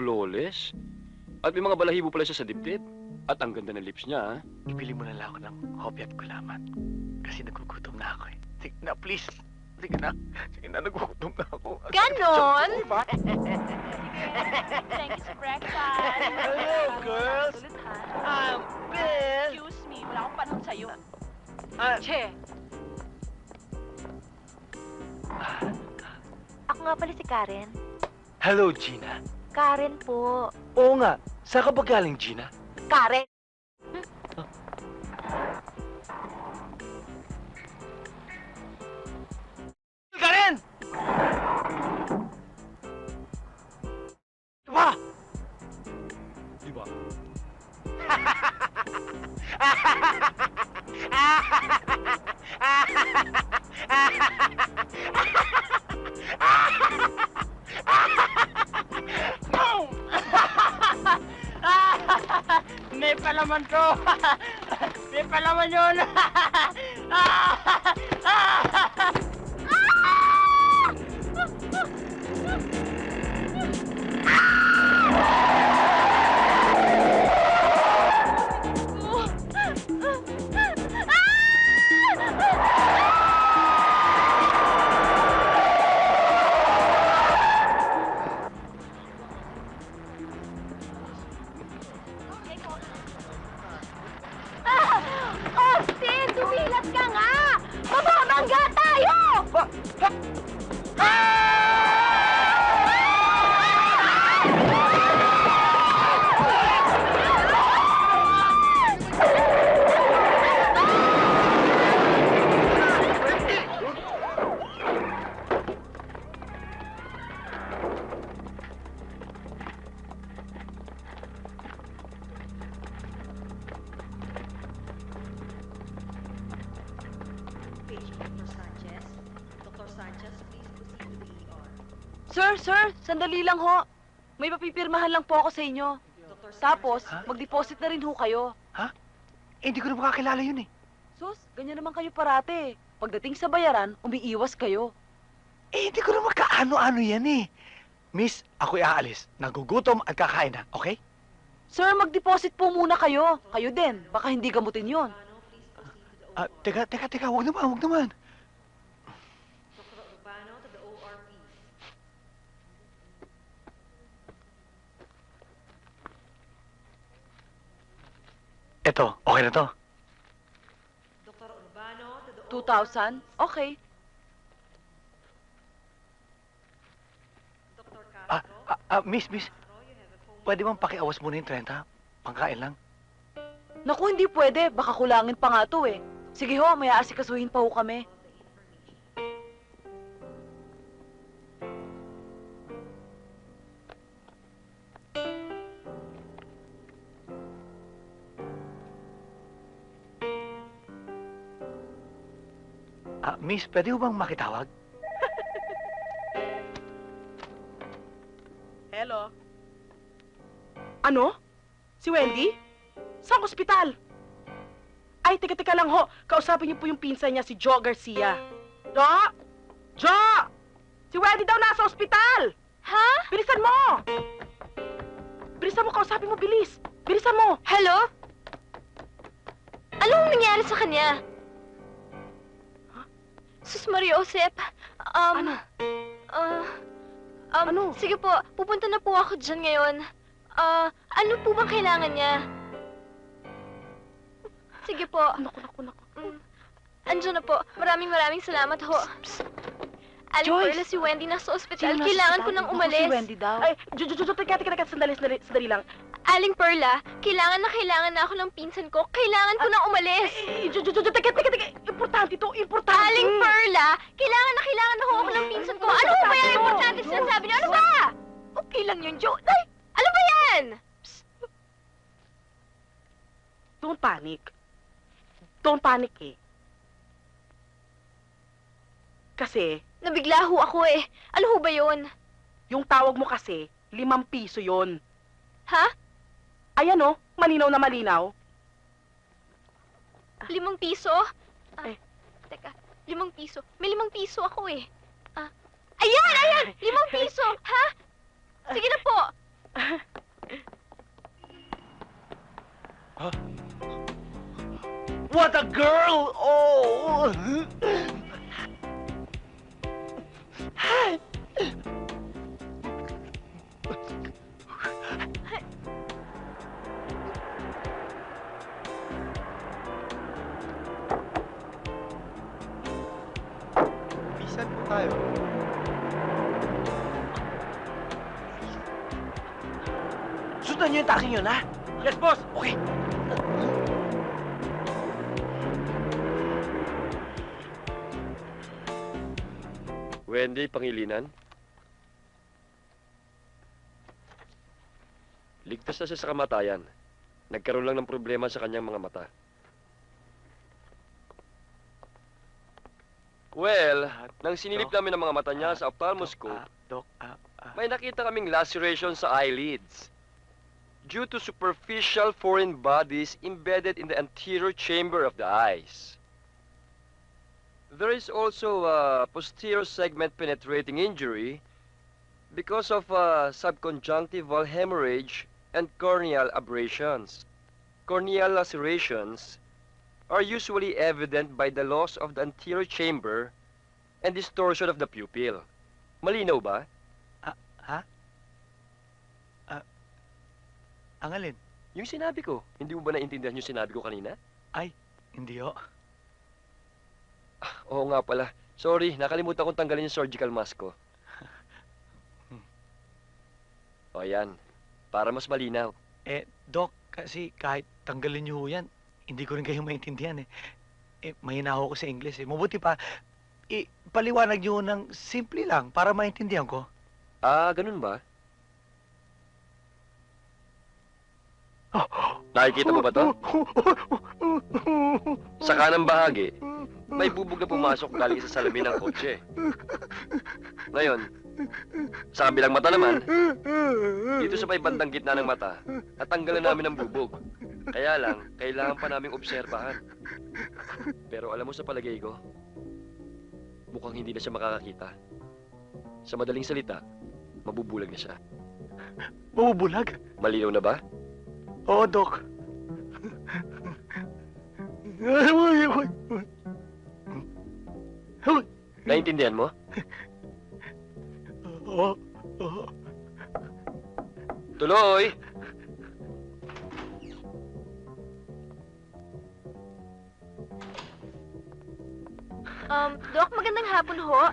flawless. At may mga balahibo pala siya sa dibdib. At ang ganda ng lips niya, ha? Ibili mo na lang ako ng hopya at gulaman. Kasi nagugutom na ako eh. Sige na, please. Sige na. Sige na, nagugutom na ako. Ganon? Thank you sa breakfast. Hello, girls. Um, Bill. Excuse me, wala akong panahon sa'yo. Ah, Che, Ako nga pala si Karen. hello, Gina. Karen po. Oo nga. Saan ka ba galing, Gina? Karen? Palaman to! May palaman yun! Austin, Sir, sir, sandali lang ho. May papipirmahan lang po ako sa inyo. Tapos, Ha? mag-deposit na rin ho kayo. Eh, hindi ko na makakilala yun eh. Sus, ganyan naman kayo parate. Pagdating sa bayaran, umiiwas kayo. Eh, hindi ko na magkaano-ano yan eh. Miss, ako'y aalis. Nagugutom at kakain na, okay? Sir, mag-deposit po muna kayo. Kayo din. Baka hindi gamutin yon. Ah, teka, teka, teka, wag naman, wag naman. Dr. Urbano to the OR, please. Eto, okay na to. Dr. Urbano to the 2,000? Okay. Dr. Ah, Castro. ah, ah, miss, miss, pwede bang pakiawas muna yung 30? Pangkain lang. Naku, hindi pwede. Baka kulangin pa nga to eh. Sige ho, may aasikasuhin pa ho kami. Miss, pwede bang makitawag? Hello? Ano? Si Wendy? Saan ospital? Ay, teka, teka lang ho. Kausapin niyo po yung pinsan niya, si Joe Garcia. Jo? Jo! Si Wendy daw nasa ospital! Ha? Bilisan mo! Bilisan mo, kausapin mo, bilis! Bilisan mo! Hello? Anong nangyari sa kanya? Josep, um, Ano? ah, um, Ano? sige po, pupunta na po ako dyan ngayon. Ah, ano po bang kailangan niya? Sige po, Naku, naku, naku. mm, andyan na po. Maraming maraming salamat ho. Aling Joyce! Perla, si Wendy nasa ospital. Sino nasa Kailangan ko ospital? nang Naku, umalis. Si Wendy daw. Ay, Jo, Jo, Jo, teka, teka, teka, sandali, sandali, sandali lang. Aling Perla, kailangan na kailangan na ako ng pinsan ko. Kailangan ko nang umalis. Eh, Jo, Jo, Jo, teka, teka, teka, importante to, importante! Aling Perla, kailangan na kailangan na ako ng pinsan ko. Ano ba yung importante sinasabi niyo? Ano ba? Okay lang yun, Jo. Ay, ano ba yan? Don't panic. Don't panic eh. Kasi, Nabigla ho ako eh. Ano ho ba yun? yung tawag mo kasi, limang piso yon. Ha? Ayan oh, malinaw na malinaw. Ah. Limang piso? Ah, Eh. Teka, limang piso. May limang piso ako eh. Ah, ayan, ayan! Limang piso! Ha? Sige na po! What a girl! Oh! Pisan po tayo. Sundan niyo yung taxi yun, ha? Yes, boss! Okay. Wendy Pangilinan? Ligtas na siya sa kamatayan. Nagkaroon lang ng problema sa kanyang mga mata. Well, nang sinilip namin ang mga mata niya sa ophthalmoscope, Ah, ah, ah. may nakita kaming laceration sa eyelids due to superficial foreign bodies embedded in the anterior chamber of the eyes. There is also a posterior segment penetrating injury because of uh, subconjunctival hemorrhage and corneal abrasions. Corneal lacerations are usually evident by the loss of the anterior chamber and distortion of the pupil. Malinaw ba? Ang alin? Yung sinabi ko, hindi mo ba naintindihan yung sinabi ko kanina? Hindi, ho. Oo nga pala. Sorry, nakalimutan kong tanggalin yung surgical mask ko. O yan, para mas malinaw. Eh, Doc, kasi kahit tanggalin niyo ho yan, hindi ko rin kayo maintindihan eh. Eh, mahina ho ko sa English eh. Mabuti pa, eh, paliwanag niyo ng simple lang para maintindihan ko. Ah, ganun ba? Nakikita mo ba to? Sa kanang bahagi, may bubog na pumasok galing sa salamin ng kotse. Ngayon, sa kabilang mata naman, dito sa may bandang gitna ng mata, natanggalan namin ang bubog. Kaya lang, kailangan pa naming obserbahan. Pero alam mo sa palagay ko, mukhang hindi na siya makakakita. Sa madaling salita, mabubulag na siya. Mabubulag? Malinaw na ba? Oo, Doc. Naintindihan mo? Oo, oo. Tuloy! Um, Doc, magandang hapon ho.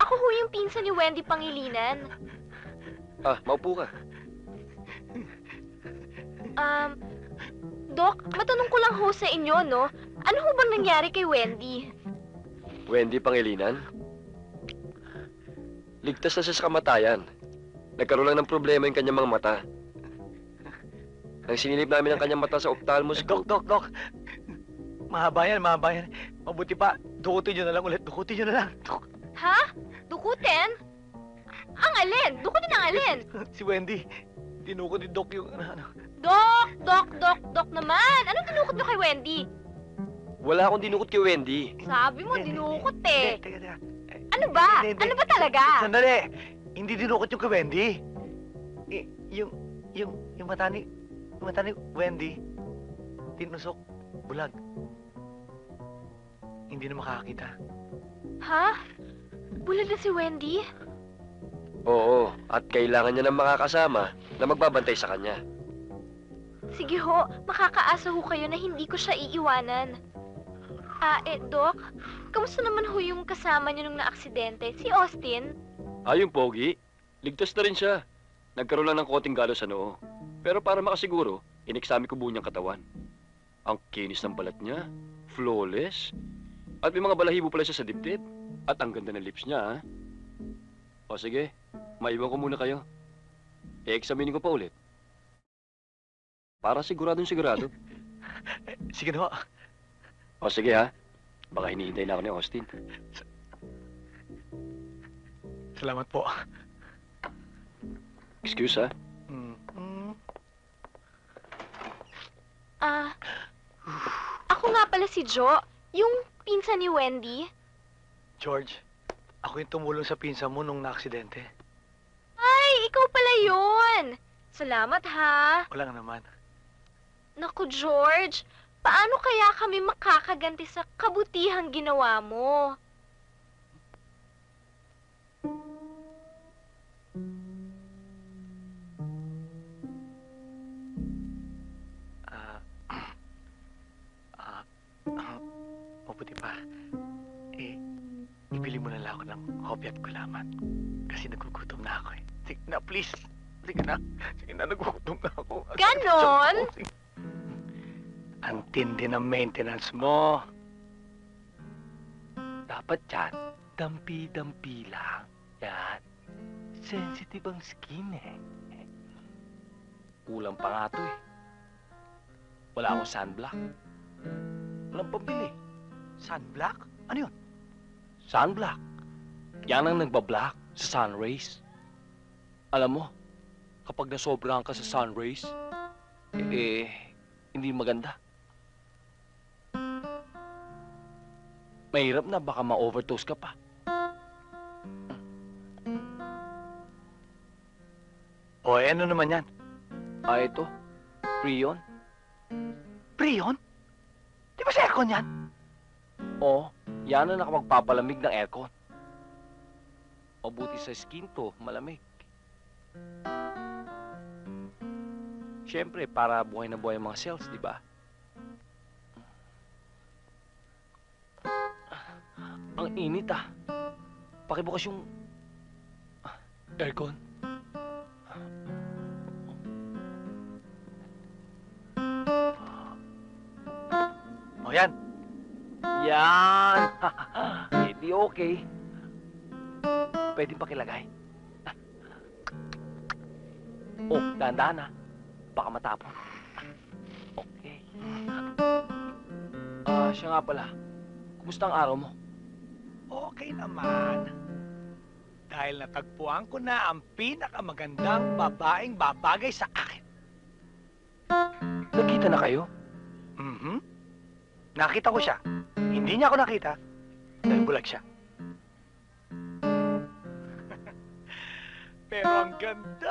Ako ho yung pinsan ni Wendy Pangilinan. Ah, maupo ka. Um, Doc, matanong ko lang ho sa inyo, no? Ano ho bang nangyari kay Wendy? Wendy Pangilinan? Ligtas na siya sa kamatayan. Nagkaroon lang ng problema yung kanyang mga mata. Nang sinilip namin ang kanyang mata sa Doc, ophthalmoscope, Doc, Doc. Mahaba yan, mahaba yan. Mabuti pa, dukutin nyo na lang ulit. Dukutin nyo na lang. Duk- Ha? Dukutin? Ang alin? Dukutin ang alin? si Wendy, dinukot ni Doc yung... Ano, Doc, Doc, Doc, Doc naman. Anong dinukot nyo kay Wendy? Wala akong dinukot kay Wendy. Sabi mo, dinukot Hindi, eh. teka, teka. Ano ba? Hindi, hindi. Ano ba talaga? Sandali! Hindi dinukot yung kay Wendy. Eh, yung, yung, yung mata ni, yung mata ni Wendy, tinusok, bulag. Hindi na makakakita. Ha? Bulag na si Wendy? Oo, at kailangan niya ng makakasama na magbabantay sa kanya. Sige ho, makakaasa ho kayo na hindi ko siya iiwanan. Ah, eh, Doc, kamusta naman ho yung kasama niyo nung naaksidente? Si Austin? Ah, yung pogi, ligtas na rin siya. Nagkaroon lang ng koting galo sa noo. Pero para makasiguro, ineksami ko buo niyang katawan. Ang kinis ng balat niya, flawless. At may mga balahibo pala siya sa dibdib. At ang ganda ng lips niya, ha? O sige, maiwan ko muna kayo. I-examinin ko pa ulit. Para siguradong sigurado. Eh, sige na ho. O sige ha, baka hinihintay na ako ni Austin. Salamat po. Excuse ha. Mm. Mm. Ah, ako nga pala si Jo, yung pinsan ni Wendy. George, ako yung tumulong sa pinsa mo nung naaksidente. Ay, ikaw pala yun! Salamat ha. Wala nga naman. Naku, George, paano kaya kami makakaganti sa kabutihang ginawa mo? Ah, ah, ah, mabuti pa. Eh, ibili mo na lang ako ng hobby at gulaman. Kasi nagugutom na ako eh. Sige na, please. Sige na. Sige na, nagugutom na ako. Ganon? Sige. Tindi ng maintenance mo. Dapat yan, dampi-dampi lang. Yan. Sensitive ang skin eh. Kulang pa nga to eh. Wala akong sunblock. Walang pambili. Sunblock? Ano yun? Sunblock. Yan ang nagbablock sa sun rays. Alam mo, kapag nasobrahan ka sa sun rays, eh, hindi maganda. Mahirap na baka ma-overdose ka pa. O, eh, ano naman yan? Ah, ito. Prion. Prion? Di ba sa aircon yan? Oo, yan ang nakapagpapalamig ng aircon. Mabuti sa skin to, malamig. Siyempre, para buhay na buhay ang mga cells, di ba? Ang init ah. Pakibukas yung ah, aircon. O, yan. Yan! Hindi okay. Pwede pakilagay. Oh, dahan-dahan na. Baka matapon. Okay. Ah, siya nga pala. Kumusta ang araw mo? Okay naman. Dahil natagpuan ko na ang pinakamagandang babaeng babagay sa akin. Nagkita na kayo? Mhm. Nakita ko siya. Hindi niya ako nakita dahil bulag siya. Pero ang ganda!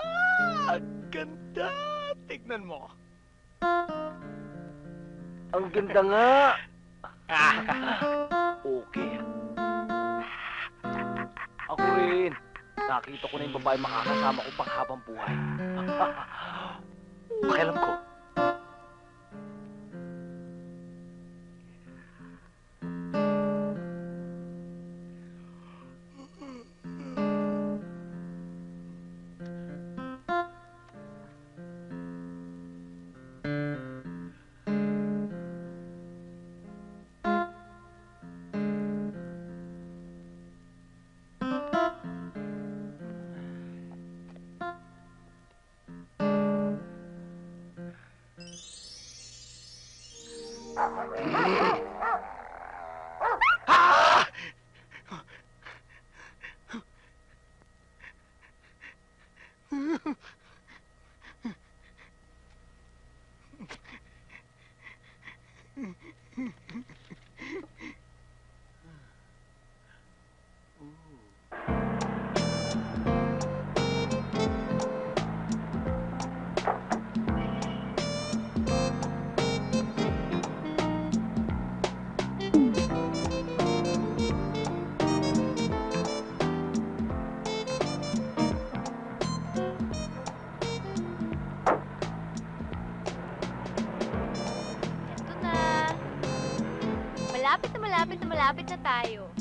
Ang ganda! Tignan mo. Ang ganda nga! Okay. Rin. Nakita ko na yung babae makakasama ko pang habang buhay. Pakialam ko. Malapit na malapit na malapit na tayo.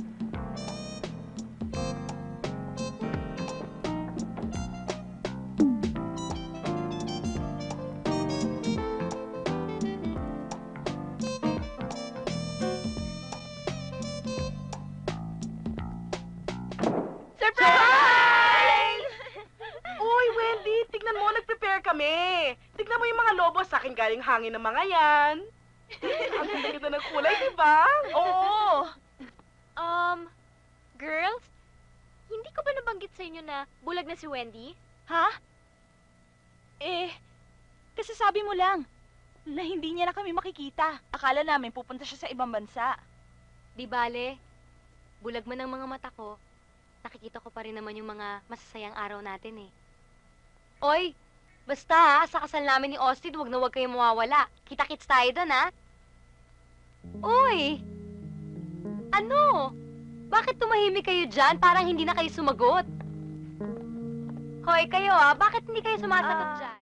Kami. Tignan mo yung mga lobo, sa akin galing hangin ng mga yan. Ganda-ganda ng kulay, di ba? Oo. Um, girls, hindi ko ba nabanggit sa inyo na bulag na si Wendy? Ha? Eh, kasi sabi mo lang na hindi niya na kami makikita. Akala namin pupunta siya sa ibang bansa. Di bale, bulag man ang mga mata ko, nakikita ko pa rin naman yung mga masasayang araw natin eh. Oy, Basta ha, sa kasal namin ni Austin, wag na wag kayong mawawala. Kita-kits tayo doon, ha? Uy! Ano? Bakit tumahimik kayo dyan? Parang hindi na kayo sumagot. Hoy, kayo ah, bakit hindi kayo sumasagot Ah. dyan?